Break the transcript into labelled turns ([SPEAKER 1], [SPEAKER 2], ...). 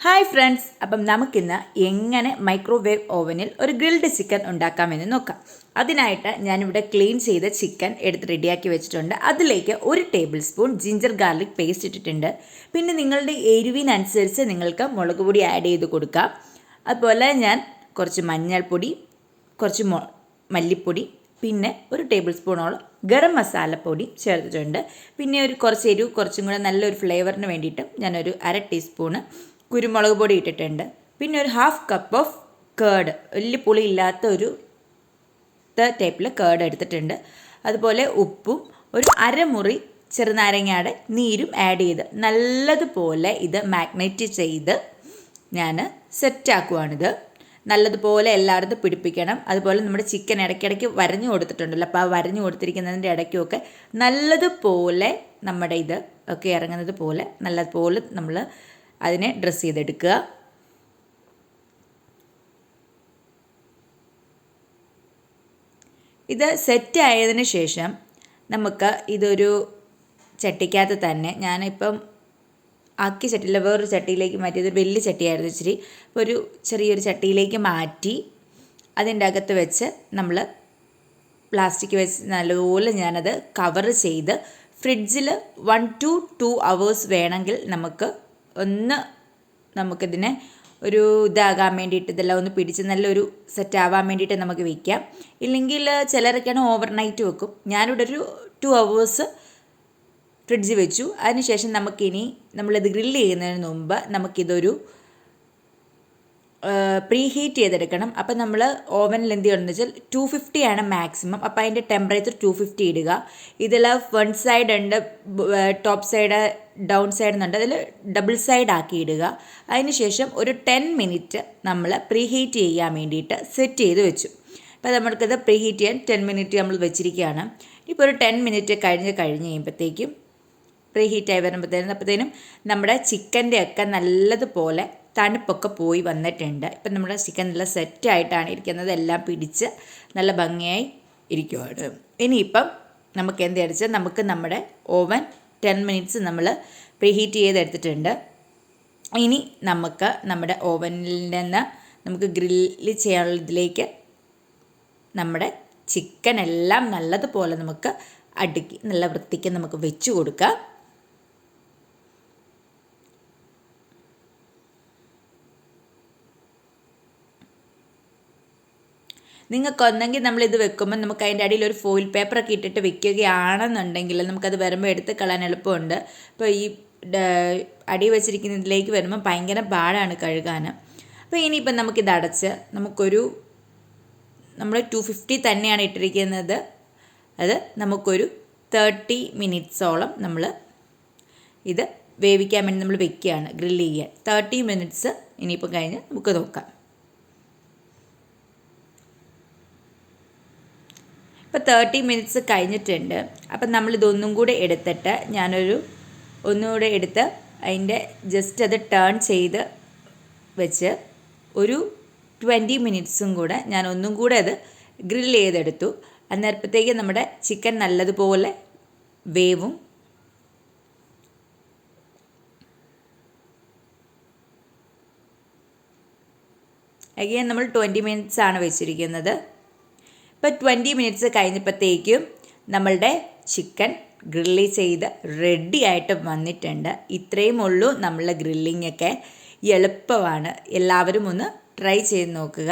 [SPEAKER 1] Hi friends അപ്പം നമുക്കിന്ന് എങ്ങനെ മൈക്രോവേവ് ഓവനിൽ ഒരു ഗ്രിൽഡ് ചിക്കൻ ഉണ്ടാക്കാമെന്ന് നോക്കാം. അതിനായിട്ട് ഞാനിവിടെ ക്ലീൻ ചെയ്ത ചിക്കൻ എടുത്ത് റെഡിയാക്കി വെച്ചിട്ടുണ്ട്. അതിലേക്ക് ഒരു tablespoon ginger garlic paste ഇട്ടിട്ടുണ്ട്. പിന്നെ നിങ്ങളുടെ എരിവിനനുസരിച്ച് നിങ്ങൾക്ക് മുളക് പൊടി ആഡ് ചെയ്ത് കൊടുക്കാം. അതുപോലെ ഞാൻ കുറച്ച് മഞ്ഞൾപ്പൊടി കുറച്ച് മല്ലിപ്പൊടി പിന്നെ ഒരു ടേബിൾ സ്പൂണോളം ഗരം മസാലപ്പൊടി ചേർത്തിട്ടുണ്ട്. പിന്നെ ഒരു കുറച്ച് എരിവ് കുറച്ചും കൂടെ നല്ലൊരു ഫ്ലേവറിന് വേണ്ടിയിട്ട് ഞാനൊരു അര ടീസ്പൂണ് കുരുമുളക് പൊടി ഇട്ടിട്ടുണ്ട്. പിന്നെ ഒരു ഹാഫ് കപ്പ് ഓഫ് കേർഡ് വലിയ പുളി ഇല്ലാത്ത ഒരു ടൈപ്പിൽ കേർഡ് എടുത്തിട്ടുണ്ട്. അതുപോലെ ഉപ്പും ഒരു അരമുറി ചെറുനാരങ്ങയുടെ നീരും ആഡ് ചെയ്ത് നല്ലതുപോലെ ഇത് മാഗ്നറ്റ് ചെയ്ത് ഞാൻ സെറ്റാക്കുവാണിത് നല്ലതുപോലെ എല്ലായിടത്തും പിടിപ്പിക്കണം. അതുപോലെ നമ്മുടെ ചിക്കൻ ഇടയ്ക്കിടയ്ക്ക് വരഞ്ഞു കൊടുത്തിട്ടുണ്ടല്ലോ. അപ്പോൾ ആ വരഞ്ഞു കൊടുത്തിരിക്കുന്നതിന്റെ ഇടയ്ക്കുമൊക്കെ നല്ലതുപോലെ നമ്മുടെ ഇത് ഒക്കെ ഇറങ്ങുന്നത് പോലെ നല്ലതുപോലെ നമ്മൾ അതിനെ ഡ്രസ്സ് ചെയ്തെടുക്കുക. ഇത് സെറ്റ് ആയതിനു ശേഷം നമുക്ക് ഇതൊരു ചട്ടിക്കകത്ത് തന്നെ ഞാനിപ്പം ആക്കിയ ചട്ടിയില്ല വേറൊരു ചട്ടിയിലേക്ക് മാറ്റി ഇതൊരു വലിയ ചട്ടിയായിരുന്നു ഇച്ചിരി. അപ്പോൾ ഒരു ചെറിയൊരു ചട്ടിയിലേക്ക് മാറ്റി അതിന്റെ അകത്ത് വെച്ച് നമ്മൾ പ്ലാസ്റ്റിക് വെച്ച് നല്ലപോലെ ഞാനത് കവർ ചെയ്ത് ഫ്രിഡ്ജിൽ വൺ ടു ടു അവേഴ്സ് വേണമെങ്കിൽ നമുക്ക് ഒന്ന് നമുക്കിതിനെ ഒരു ഇതാകാൻ വേണ്ടിയിട്ട് ഇതെല്ലാം ഒന്ന് പിടിച്ച് നല്ലൊരു സെറ്റ് ആവാൻ വേണ്ടിയിട്ട് നമുക്ക് വയ്ക്കാം ഇല്ലെങ്കിൽ ചിലരൊക്കെയാണ് ഓവർ നൈറ്റ് വെക്കും. ഞാനിവിടെ ഒരു ടു അവേഴ്സ് ഫ്രിഡ്ജ് വെച്ചു. അതിനുശേഷം നമുക്കിനി നമ്മളിത് ഗ്രില്ല് ചെയ്യുന്നതിന് മുമ്പ് നമുക്കിതൊരു പ്രീ ഹീറ്റ് ചെയ്തെടുക്കണം. അപ്പം നമ്മൾ ഓവനിൽ എന്ത് ചെയ്യണമെന്ന് വെച്ചാൽ ടു ഫിഫ്റ്റി ആണ് മാക്സിമം അപ്പോൾ അതിന്റെ ടെമ്പറേച്ചർ ടു ഫിഫ്റ്റി ഇടുക. ഇതിൽ ഫ്രണ്ട് സൈഡ് ഉണ്ട് ടോപ്പ് സൈഡ് ഡൗൺ സൈഡ് എന്നുണ്ട് അതിൽ ഡബിൾ സൈഡ് ആക്കി ഇടുക അതിനുശേഷം ഒരു ടെൻ മിനിറ്റ് നമ്മൾ പ്രീഹീറ്റ് ചെയ്യാൻ വേണ്ടിയിട്ട് സെറ്റ് ചെയ്ത് വെച്ചു. അപ്പോൾ നമ്മൾക്കത് പ്രീ ഹീറ്റ് ചെയ്യാൻ ടെൻ മിനിറ്റ് നമ്മൾ വെച്ചിരിക്കുകയാണ്. ഇപ്പോൾ ഒരു ടെൻ മിനിറ്റ് കഴിഞ്ഞ് കഴിഞ്ഞ് കഴിയുമ്പോഴത്തേക്കും പ്രീ ആയി വരുമ്പോഴത്തേനും അപ്പോഴത്തേനും നമ്മുടെ ചിക്കന്റെ ഒക്കെ നല്ലതുപോലെ തണുപ്പൊക്കെ പോയി വന്നിട്ടുണ്ട്. ഇപ്പം നമ്മുടെ ചിക്കൻ നല്ല സെറ്റായിട്ടാണ് ഇരിക്കുന്നത്. എല്ലാം പിടിച്ച് നല്ല ഭംഗിയായി ഇരിക്കുവാണ്. ഇനിയിപ്പം നമുക്ക് എന്ത് വെച്ചാൽ നമുക്ക് നമ്മുടെ ഓവൻ ടെൻ മിനിറ്റ്സ് നമ്മൾ പ്രീഹീറ്റ് ചെയ്തെടുത്തിട്ടുണ്ട്. ഇനി നമുക്ക് നമ്മുടെ ഓവനിൽ നിന്ന് നമുക്ക് ഗ്രില്ല് ചെയ്യാനുള്ള ഇതിലേക്ക് നമ്മുടെ ചിക്കൻ എല്ലാം നല്ലതുപോലെ നമുക്ക് അടുക്കി നല്ല വൃത്തിക്ക് നമുക്ക് വെച്ച് കൊടുക്കാം. നിങ്ങൾക്ക് ഒന്നെങ്കിൽ നമ്മളിത് വെക്കുമ്പോൾ നമുക്ക് അതിന്റെ അടിയിൽ ഒരു ഫോയിൽ പേപ്പറൊക്കെ ഇട്ടിട്ട് വെക്കുകയാണെന്നുണ്ടെങ്കിൽ നമുക്കത് വരുമ്പോൾ എടുത്ത് കളയാൻ എളുപ്പമുണ്ട്. ഇപ്പോൾ ഈ അടി വെച്ചിരിക്കുന്നതിലേക്ക് വരുമ്പോൾ ഭയങ്കര പാടാണ് കഴുകാൻ. അപ്പോൾ ഇനിയിപ്പം നമുക്കിത് അടച്ച് നമുക്കൊരു നമ്മൾ ടു ഫിഫ്റ്റി തന്നെയാണ് ഇട്ടിരിക്കുന്നത്. അത് നമുക്കൊരു തേർട്ടി മിനിറ്റ്സോളം നമ്മൾ ഇത് വേവിക്കാൻ വേണ്ടി നമ്മൾ വെക്കുകയാണ് ഗ്രില്ല് ചെയ്യാൻ. തേർട്ടി മിനിറ്റ്സ് ഇനിയിപ്പം കഴിഞ്ഞ് നമുക്ക് നോക്കാം. ഇപ്പോൾ തേർട്ടി മിനിറ്റ്സ് കഴിഞ്ഞിട്ടുണ്ട്. അപ്പം നമ്മളിതൊന്നും കൂടെ എടുത്തിട്ട് ഞാനൊരു ഒന്നുകൂടെ എടുത്ത് അതിന്റെ ജസ്റ്റ് അത് ടേൺ ചെയ്ത് വെച്ച് ഒരു ട്വന്റി മിനിറ്റ്സും കൂടെ ഞാൻ ഒന്നും കൂടെ അത് ഗ്രിൽ ചെയ്തെടുത്തു. അന്നേരപ്പോഴത്തേക്ക് നമ്മുടെ ചിക്കൻ നല്ലതുപോലെ വേവും. അഗെയിൻ നമ്മൾ ട്വന്റി മിനിറ്റ്സ് ആണ് വെച്ചിരിക്കുന്നത്. ഇപ്പോൾ ട്വന്റി മിനിറ്റ്സ് കഴിഞ്ഞപ്പോഴത്തേക്കും നമ്മളുടെ ചിക്കൻ ഗ്രില്ല് ചെയ്ത് റെഡി ആയിട്ട് വന്നിട്ടുണ്ട്. ഇത്രയും ഉള്ളൂ നമ്മളുടെ ഗ്രില്ലിങ്ങൊക്കെ എളുപ്പമാണ്. എല്ലാവരും ഒന്ന് ട്രൈ ചെയ്ത് നോക്കുക.